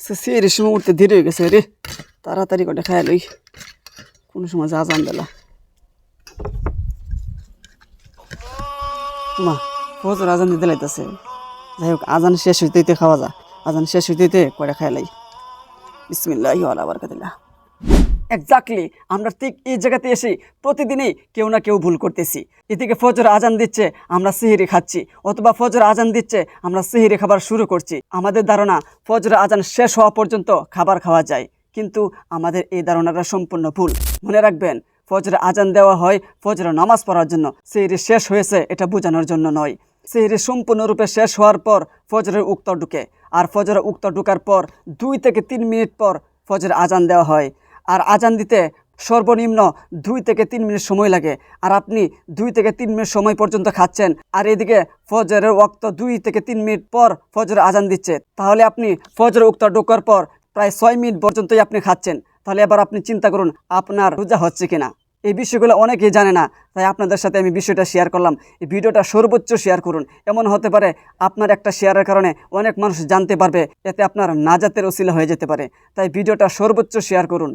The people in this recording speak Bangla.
আজকে সেরি সময় উঠতে দেরি হয়ে গেছে রে। তাড়াতাড়ি করে খাই লই। কোনো সময় যা জান দিলা মা, ফজর আজান দিতে লাইতেছে। যাই হোক, আজান শেষ হইতে খাওয়া যা। আজান শেষ হইতে করে খাই লাই। বিসমিল্লাহ আলা বারকাতিল্লাহ। এক্স্যাক্টলি আমরা ঠিক এই জায়গাতে এসে প্রতিদিনই কেউ না কেউ ভুল করতেছি। এদিকে ফজর আজান দিচ্ছে, আমরা সিহিরি খাচ্ছি। অথবা ফজর আজান দিচ্ছে, আমরা সিহিরি খাবার শুরু করছি। আমাদের ধারণা, ফজর আজান শেষ হওয়া পর্যন্ত খাবার খাওয়া যায়। কিন্তু আমাদের এই ধারণাটা সম্পূর্ণ ভুল। মনে রাখবেন, ফজরে আজান দেওয়া হয় ফজরে নামাজ পড়ার জন্য। সিহিরি শেষ হয়েছে, এটা বোঝানোর জন্য নয়। সিহিরি সম্পূর্ণরূপে শেষ হওয়ার পর ফজরের উক্ত ঢুকে। আর ফজরের উক্ত ঢুকার পর দুই থেকে তিন মিনিট পর ফজরের আজান দেওয়া হয়। আর আজান দিতে সর্বনিম্ন দুই থেকে তিন মিনিট সময় লাগে। আর আপনি দুই থেকে তিন মিনিট সময় পর্যন্ত খাচ্ছেন, আর এদিকে ফজরের ওক্ত দুই থেকে তিন মিনিট পর ফজর আজান দিচ্ছে। তাহলে আপনি ফজর উক্ত ঢোকার পর প্রায় ছয় মিনিট পর্যন্তই আপনি খাচ্ছেন। তাহলে এবার আপনি চিন্তা করুন, আপনার রোজা হচ্ছে কিনা? এই বিষয়গুলো অনেকেই জানে না, তাই আপনাদের সাথে আমি বিষয়টা শেয়ার করলাম। এই ভিডিওটা সর্বোচ্চ শেয়ার করুন। এমন হতে পারে আপনার একটা শেয়ারের কারণে অনেক মানুষ জানতে পারবে, এতে আপনার নাজাতের ওসিলা হয়ে যেতে পারে। তাই ভিডিওটা সর্বোচ্চ শেয়ার করুন।